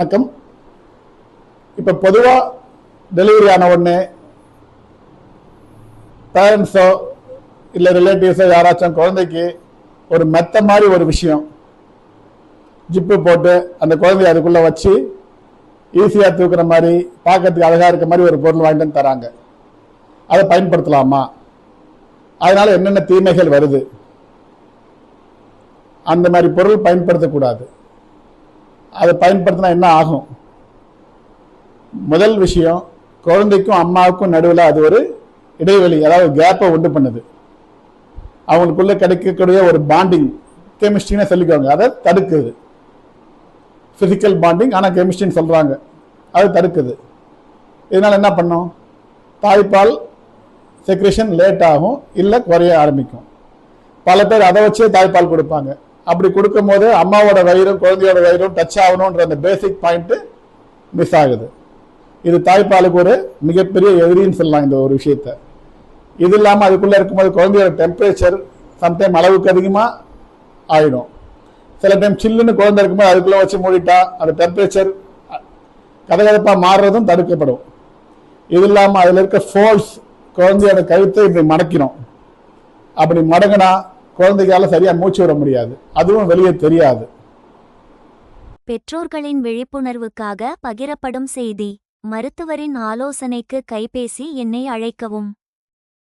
வணக்கம். இப்போ பொதுவாக டெலிவரி ஆன உடனே பேரண்ட்ஸோ இல்லை ரிலேட்டிவ்ஸோ யாராச்சும் குழந்தைக்கு ஒரு மெத்த மாதிரி ஒரு விஷயம் ஜிப்பு போட்டு அந்த குழந்தைய அதுக்குள்ளே வச்சு ஈஸியாக தூக்குற மாதிரி பார்க்கறதுக்கு அழகாக இருக்க மாதிரி ஒரு பொருள் வாங்கிட்டு வந்து தராங்க. அதை பயன்படுத்தலாமா? அதனால என்னென்ன தீமைகள் வருது? அந்த மாதிரி பொருள் பயன்படுத்தக்கூடாது. அதை பயன்படுத்தினா என்ன ஆகும்? முதல் விஷயம் குழந்தைக்கும் அம்மாவுக்கும் நடுவில் அது ஒரு இடைவெளி அதாவது கேப்பை உண்டு பண்ணுது. அவங்களுக்குள்ளே கிடைக்கக்கூடிய ஒரு பாண்டிங் கெமிஸ்ட்ரின்னு சொல்லிக்கோங்க அதை தடுக்குது. ஃபிசிக்கல் பாண்டிங் ஆனால் கெமிஸ்ட்ரின்னு சொல்கிறாங்க அது தடுக்குது. இதனால் என்ன பண்ணும்? தாய்ப்பால் செக்ரேஷன் லேட் ஆகும் இல்லை குறைய ஆரம்பிக்கும். பல பேர் அதை வச்சே தாய்ப்பால் கொடுப்பாங்க. அப்படி கொடுக்கும் போது அம்மாவோட வயிறும் குழந்தையோட வயிறும் டச் ஆகணுன்ற அந்த பேசிக் பாயிண்ட் மிஸ் ஆகுது. இது தாய்ப்பாலுக்கு ஒரு மிகப்பெரிய எதிரின்னு சொல்லலாம் இந்த ஒரு விஷயத்த. இது இல்லாமல் அதுக்குள்ளே இருக்கும்போது குழந்தையோட டெம்பரேச்சர் சம்டைம் அளவுக்கு அதிகமாக ஆயிடும். சில டைம் சில்லுன்னு குழந்தை இருக்கும்போது அதுக்குள்ளே வச்சு மூடிட்டா அந்த டெம்பரேச்சர் கதகதப்பாக மாறுறதும் தடுக்கப்படும். இது இல்லாமல் அதில் இருக்க ஃபோல்ஸ் குழந்தையோட கழுத்தை இப்படி மடக்கிடும் அப்படி மடங்கினா குழந்தைக்கால சரியா மூச்சு விட முடியாது. அதுவும் வெளியே தெரியாது. பெற்றோர்களின் விழிப்புணர்வுக்காக பகிரப்படும் செய்தி. மருத்துவரின் ஆலோசனைக்கு கைபேசி எண்ணை அழைக்கவும்.